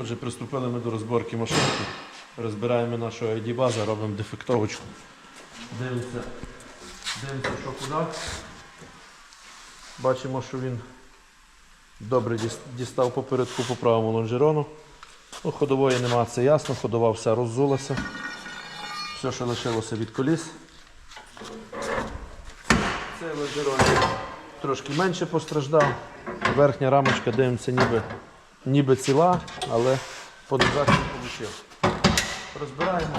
Отже, приступили ми до розборки машинки. Розбираємо нашого ID-база, робимо дефектовочку. Дивимося, дивимося, що куди. Бачимо, що він добре дістав попередку по правому лонжерону. Ну, ходової нема, це ясно, ходова вся роззулася. Все, що лишилося від коліс. Цей лонжерон трошки менше постраждав. Верхня рамочка, дивимося, ніби, ніби ціла, але по ногах не. Розбираємо,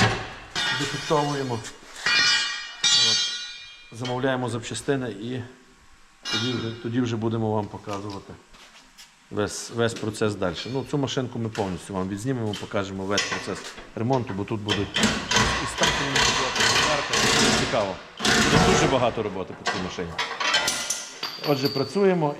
дефектовуємо, замовляємо запчастини і тоді вже, тоді вже будемо вам показувати весь, весь процес далі. Ну, цю машинку ми повністю вам відзнімемо, покажемо весь процес ремонту, бо тут будуть і стартові роботи. Цікаво. Буде дуже багато роботи по цій машині. Отже, працюємо.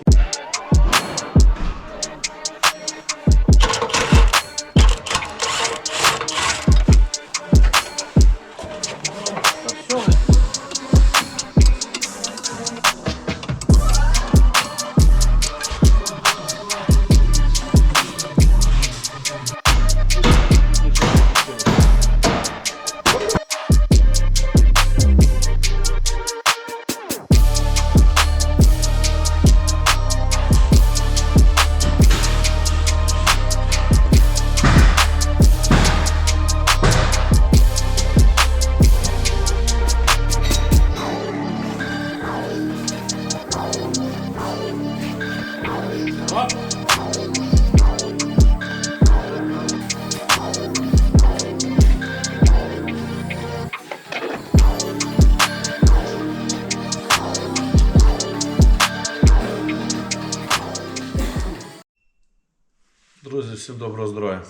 Друзі, всім доброго здоров'я.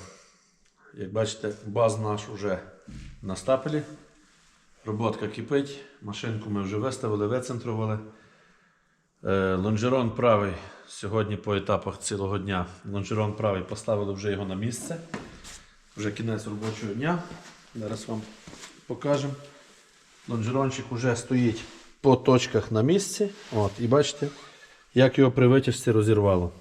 Як бачите, баз наш вже на стапелі. Роботка кипить. Машинку ми вже виставили, вицентрували. Е, Лонжерон правий сьогодні по етапах цілого дня. Лонжерон правий поставили вже його на місце. Вже кінець робочого дня. Зараз вам покажемо. Лонжерончик вже стоїть по точках на місці. От, і бачите, як його при витяжці розірвало.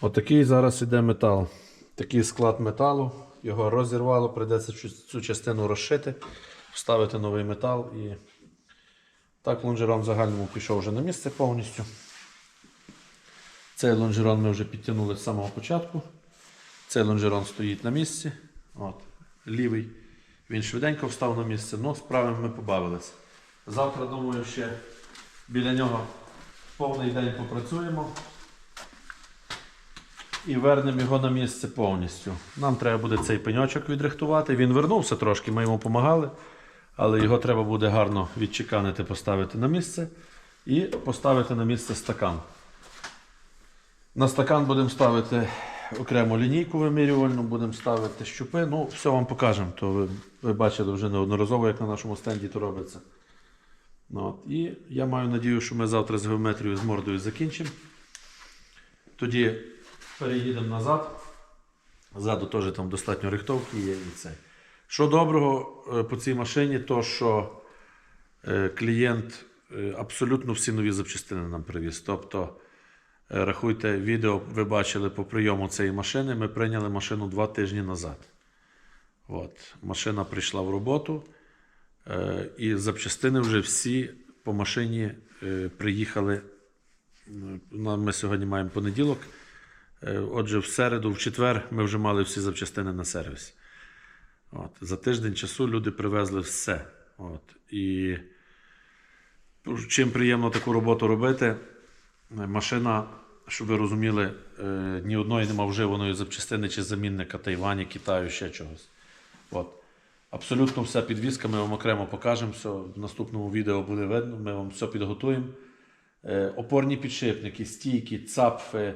Отакий зараз іде метал. Такий склад металу. Його розірвало, прийдеться цю, частину розшити, вставити новий метал і так лонжерон в загальному пішов вже на місце повністю. Цей лонжерон ми вже підтягнули з самого початку. Цей лонжерон стоїть на місці. От, лівий. Він швиденько встав на місце, але з правим ми побавилися. Завтра, думаю, ще біля нього повний день попрацюємо і вернемо його на місце повністю. Нам треба буде цей пеньочок відрихтувати. Він вернувся трошки, ми йому допомагали, але його треба буде гарно відчеканити, поставити на місце і поставити на місце стакан. На стакан будемо ставити окрему лінійку вимірювальну, будемо ставити щупи. Ну, все вам покажемо. То ви, ви бачили вже неодноразово, як на нашому стенді то робиться. Ну, от. І я маю надію, що ми завтра з геометрією з мордою закінчимо. Тоді переїдемо назад. Ззаду теж там достатньо рихтовки є і це. Що доброго е, по цій машині, то що е, клієнт е, абсолютно всі нові запчастини нам привіз. Тобто, рахуйте, відео ви бачили по прийому цієї машини. Ми прийняли машину два тижні назад. От. Машина прийшла в роботу, і запчастини вже всі по машині приїхали. Ми сьогодні маємо понеділок. Е, Отже, в середу, в четвер ми вже мали всі запчастини на сервісі. От. За тиждень часу люди привезли все. От. І чим приємно таку роботу робити, е, машина, щоб ви розуміли, е, ні одної нема вживаної запчастини чи замінника Тайвані, Китаю, ще чогось. От. Абсолютно вся підвізка, ми вам окремо покажемо. Все, в наступному відео буде видно, ми вам все підготуємо. Опорні підшипники, стійки, цапфи,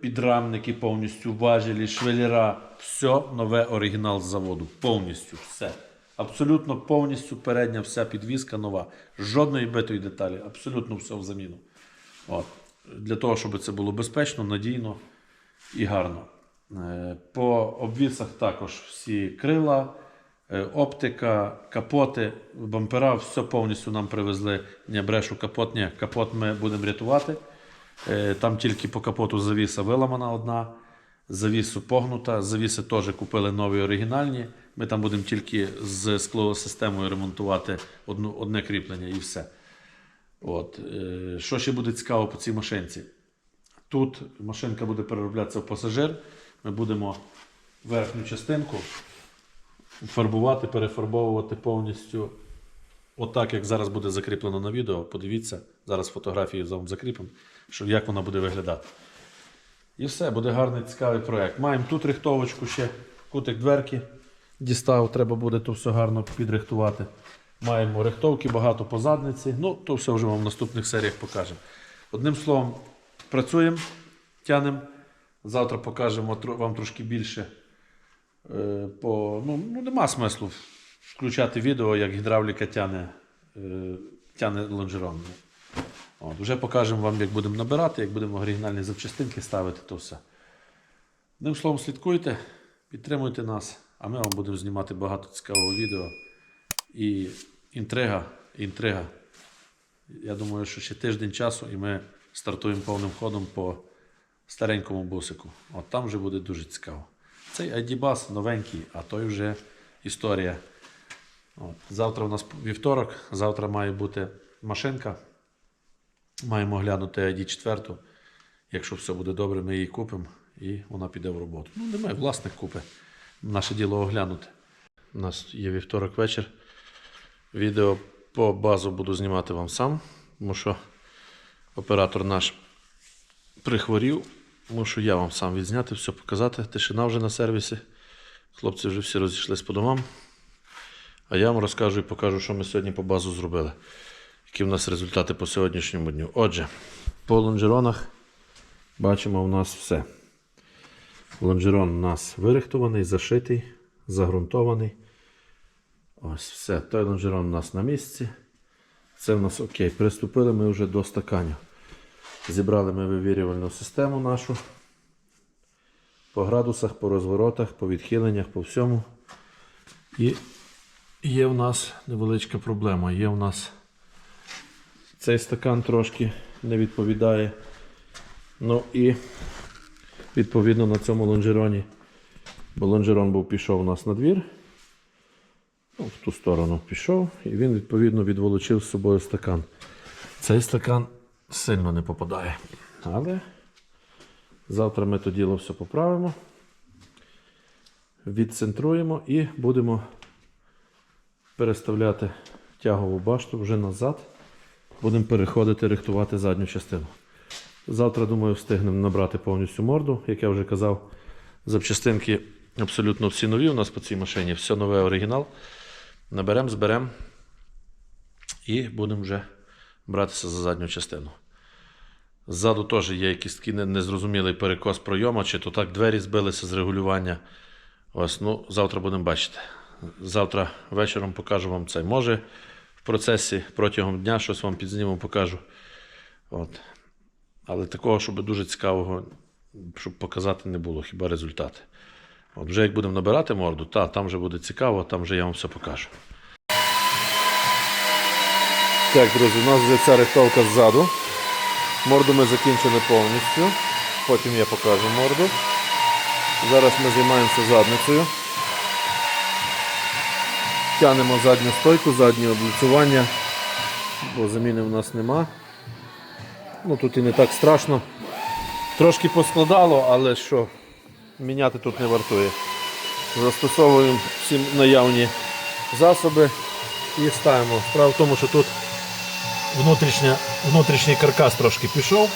підрамники повністю, важелі, швелера. Все нове оригінал з заводу. Повністю все. Абсолютно повністю передня вся підвізка нова. Жодної битої деталі, абсолютно все в заміну. От. Для того, щоб це було безпечно, надійно і гарно. Е, По обвісах також всі крила, е, оптика, капоти, бампера, все повністю нам привезли. Не брешу капот, ні, капот ми будемо рятувати. Е, Там тільки по капоту завіса виламана одна. Завісу погнута. Завіси теж купили нові оригінальні. Ми там будемо тільки з склосистемою ремонтувати одну, одне кріплення і все. От. е, Що ще буде цікаво по цій машинці? Тут машинка буде перероблятися в пасажир. Ми будемо верхню частинку фарбувати, перефарбовувати повністю. Отак, як зараз буде закріплено на відео. Подивіться, зараз фотографії вам закріпимо, що як вона буде виглядати. І все, буде гарний цікавий проєкт. Маємо тут рихтовочку ще, кутик дверки. Дістав, треба буде то все гарно підрихтувати. Маємо рихтовки, багато по задниці. Ну, то все вже вам в наступних серіях покажемо. Одним словом, працюємо, тянемо. Завтра покажемо вам трошки більше. Е, по, ну, ну, нема смислу включати відео, як гідравліка тяне, е, тяне лонжерон. От, вже покажемо вам, як будемо набирати, як будемо оригінальні запчастинки ставити, то все. Одним словом, слідкуйте, підтримуйте нас, а ми вам будемо знімати багато цікавого відео. І інтрига, інтрига. Я думаю, що ще тиждень часу і ми стартуємо повним ходом по старенькому бусику. От там вже буде дуже цікаво. Цей ID-бас новенький, а той вже історія. От. Завтра у нас вівторок, завтра має бути машинка. Маємо глянути ID 4. Якщо все буде добре, ми її купимо і вона піде в роботу. Ну, немає, власник купи. Наше діло оглянути. У нас є вівторок вечір. Відео по базу буду знімати вам сам, тому що оператор наш прихворів. Мушу я вам сам відзняти, все показати. Тишина вже на сервісі. Хлопці вже всі розійшлись по домам. А я вам розкажу і покажу, що ми сьогодні по базу зробили. Які в нас результати по сьогоднішньому дню. Отже, по лонжеронах бачимо у нас все. Лонжерон у нас вирихтований, зашитий, загрунтований. Ось все. Той лонжерон у нас на місці. Це в нас окей. Приступили ми вже до стаканів. Зібрали ми вивірювальну систему нашу. По градусах, по розворотах, по відхиленнях, по всьому. І є в нас невеличка проблема. Є в нас цей стакан трошки не відповідає. Ну і відповідно на цьому лонжероні. Бо лонжерон був пішов у нас на двір. Ну, в ту сторону пішов, і він відповідно відволочив з собою стакан. Цей стакан сильно не попадає. Але завтра ми то діло все поправимо, відцентруємо і будемо переставляти тягову башту вже назад. Будемо переходити, рихтувати задню частину. Завтра, думаю, встигнемо набрати повністю морду. Як я вже казав, запчастинки абсолютно всі нові у нас по цій машині, все нове оригінал. Наберемо, зберемо і будемо вже братися за задню частину. Ззаду теж є якийсь такий незрозумілий перекос пройому, чи то так двері збилися з регулювання. Ось, ну, завтра будемо бачити. Завтра вечором покажу вам це. Може, в процесі протягом дня щось вам підзніму, покажу. От. Але такого, щоб дуже цікавого, щоб показати не було, хіба результати. От вже як будемо набирати морду, та, там вже буде цікаво, там вже я вам все покажу. Так, друзі, у нас вже ця рихтовка ззаду. Морду ми закінчили повністю. Потім я покажу морду. Зараз ми займаємося задницею. Тянемо задню стойку, заднє облицювання, бо заміни в нас нема. Ну тут і не так страшно. Трошки поскладало, але що, міняти тут не вартує. Застосовуємо всі наявні засоби і ставимо. Справа в тому, що тут внутрішній каркас трошки пішов.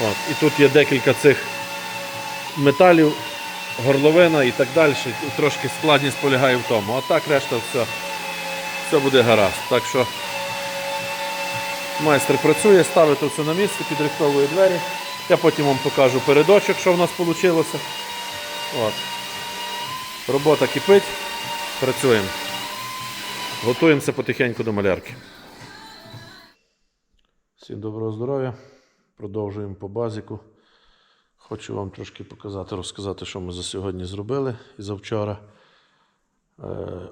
От, і тут є декілька цих металів, горловина і так далі. Трошки складність полягає в тому. А так решта все, все буде гаразд. Так що майстер працює, ставить все на місце, підрихтовує двері. Я потім вам покажу передочок, що в нас вийшло. От. Робота кипить, працюємо. Готуємося потихеньку до малярки. Всім доброго здоров'я. Продовжуємо по базіку. Хочу вам трошки показати, розказати, що ми за сьогодні зробили і за вчора. Е,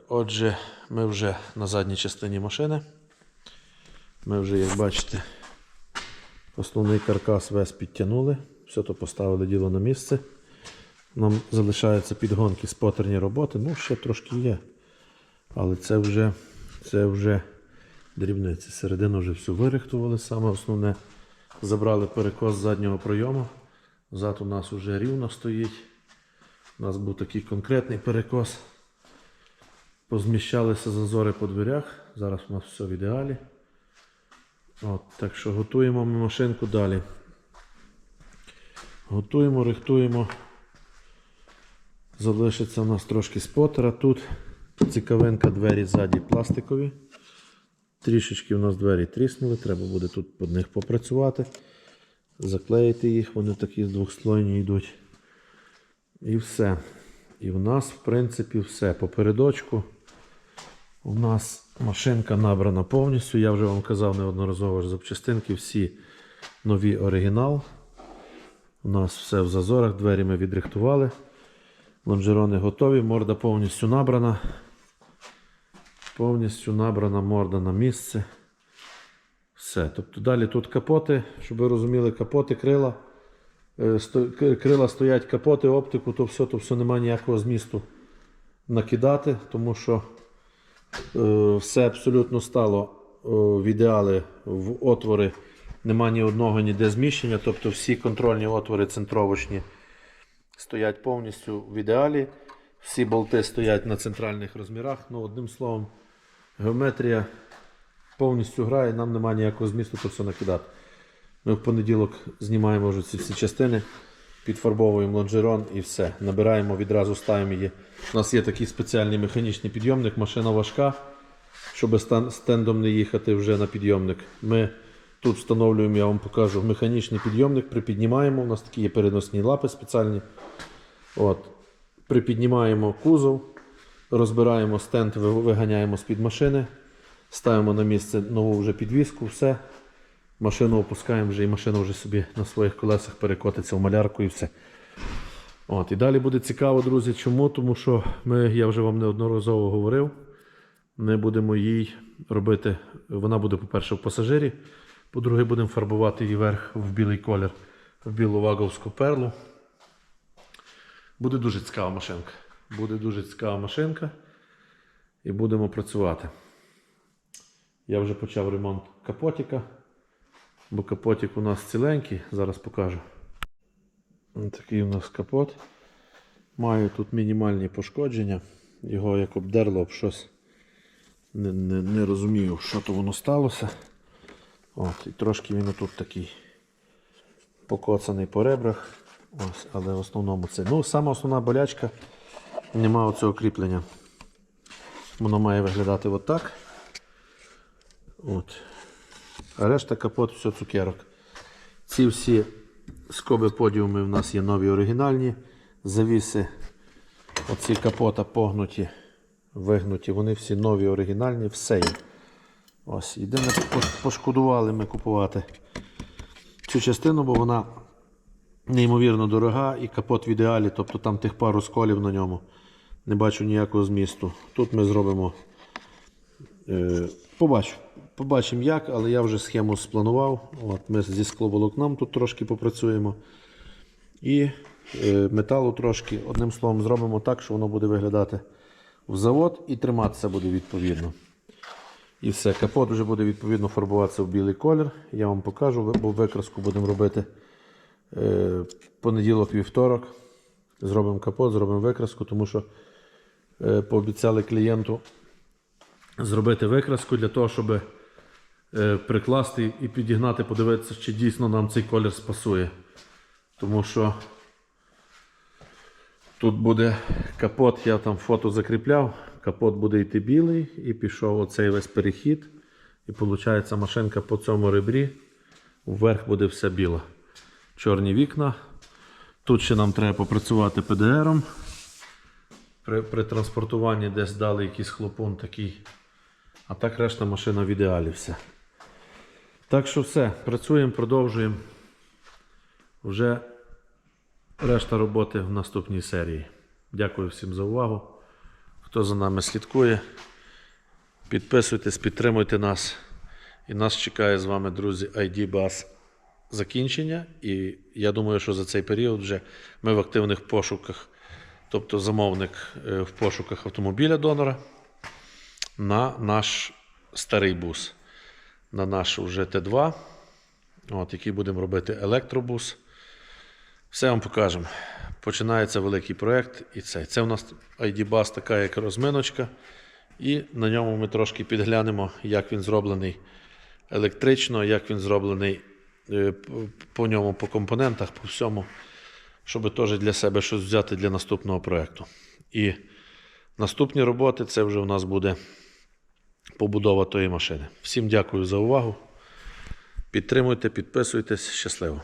Отже, ми вже на задній частині машини. Ми вже, як бачите, основний каркас весь підтягнули. Все то поставили діло на місце. Нам залишаються підгонки спотерні роботи. Ну, ще трошки є. Але це вже, це вже дрібниці. Середину вже всю вирихтували. Саме основне забрали перекос заднього пройому. Зад у нас вже рівно стоїть. У нас був такий конкретний перекос. Позміщалися зазори по дверях. Зараз у нас все в ідеалі. От, так що готуємо ми машинку далі. Готуємо, рихтуємо. Залишиться у нас трошки спотера. Тут цікавинка двері ззаді пластикові. Трішечки у нас двері тріснули, треба буде тут під них попрацювати. Заклеїти їх, вони такі двохслойні йдуть. І все. І в нас, в принципі, все. Попередочку. У нас машинка набрана повністю. Я вже вам казав неодноразово що запчастинки, всі нові оригінал. У нас все в зазорах, двері ми відрихтували. Лонжерони готові, морда повністю набрана. Повністю набрана морда на місце. Все. Тобто далі тут капоти, щоб ви розуміли, капоти, крила. Е, Крила стоять капоти, оптику, то все, то все немає ніякого змісту накидати, тому що е, все абсолютно стало е, в ідеали в отвори. Нема ні одного ніде зміщення, тобто всі контрольні отвори центровочні стоять повністю в ідеалі. Всі болти стоять на центральних розмірах. Ну, одним словом, геометрія повністю грає, нам немає ніякого змісту то все накидати. Ми в понеділок знімаємо вже ці всі частини, підфарбовуємо лонжерон і все. Набираємо відразу ставимо її. У нас є такий спеціальний механічний підйомник, машина важка, щоб стендом не їхати вже на підйомник. Ми тут встановлюємо, я вам покажу, механічний підйомник, припіднімаємо. У нас такі є переносні лапи спеціальні. От. Припіднімаємо кузов, розбираємо стенд, виганяємо з-під машини, ставимо на місце нову вже підвіску, все. Машину опускаємо вже і машина вже собі на своїх колесах перекотиться в малярку і все. От, і далі буде цікаво, друзі. Чому? Тому що ми, я вже вам неодноразово говорив, ми будемо їй робити. Вона буде, по-перше, в пасажирі, по-друге, будемо фарбувати її верх в білий колір, в білу ваговську перлу. Буде дуже цікава машинка. Буде дуже цікава машинка. І будемо працювати. Я вже почав ремонт капотика. Бо капотик у нас ціленький, зараз покажу. Такий у нас капот. Маю тут мінімальні пошкодження. Його як обдерло об щось. Не, не, не розумію, що то воно сталося. От, і трошки він тут такий покоцаний по ребрах. Ось, але в основному це. Ну, сама основна болячка. Нема оцього кріплення. Воно має виглядати отак. От. А решта капот все цукерок. Ці всі скоби подіуми в нас є нові оригінальні. Завіси, оці капота погнуті, вигнуті, вони всі нові оригінальні, все є. Ось, єдине, пошкодували ми купувати цю частину, бо вона неймовірно дорога і капот в ідеалі, тобто там тих пару сколів на ньому. Не бачу ніякого змісту. Тут ми зробимо Е, Побачу. Побачимо як, але я вже схему спланував. От, ми зі скловолокном тут трошки попрацюємо. І е, металу трошки, одним словом, зробимо так, що воно буде виглядати в завод і триматися буде відповідно. І все, капот вже буде відповідно фарбуватися в білий колір. Я вам покажу, бо викраску будемо робити е, понеділок-вівторок. Зробимо капот, зробимо викраску, тому що е, пообіцяли клієнту зробити викраску для того, щоб прикласти і підігнати, подивитися, чи дійсно нам цей колір спасує. Тому що тут буде капот, я там фото закріпляв, капот буде йти білий і пішов оцей весь перехід. І виходить, машинка по цьому ребрі вверх буде все біло. Чорні вікна. Тут ще нам треба попрацювати ПДРом. При, при транспортуванні десь дали якийсь хлопун такий. А так решта машина в ідеалі все. Так що все, працюємо, продовжуємо. Вже решта роботи в наступній серії. Дякую всім за увагу. Хто за нами слідкує, підписуйтесь, підтримуйте нас. І нас чекає з вами, друзі, ID Bus закінчення, і я думаю, що за цей період вже ми в активних пошуках, тобто замовник е, в пошуках автомобіля донора на наш старий бус, на наш уже Т2, от, який будемо робити електробус. Все вам покажемо. Починається великий проєкт, і це. Це у нас ID-Bus така як розминочка. І на ньому ми трошки підглянемо, як він зроблений електрично, як він зроблений е, по ньому, по компонентах, по всьому, щоб теж для себе щось взяти для наступного проєкту. І наступні роботи це вже у нас буде побудова тої машини. Всім дякую за увагу. Підтримуйте, підписуйтесь. Щасливо!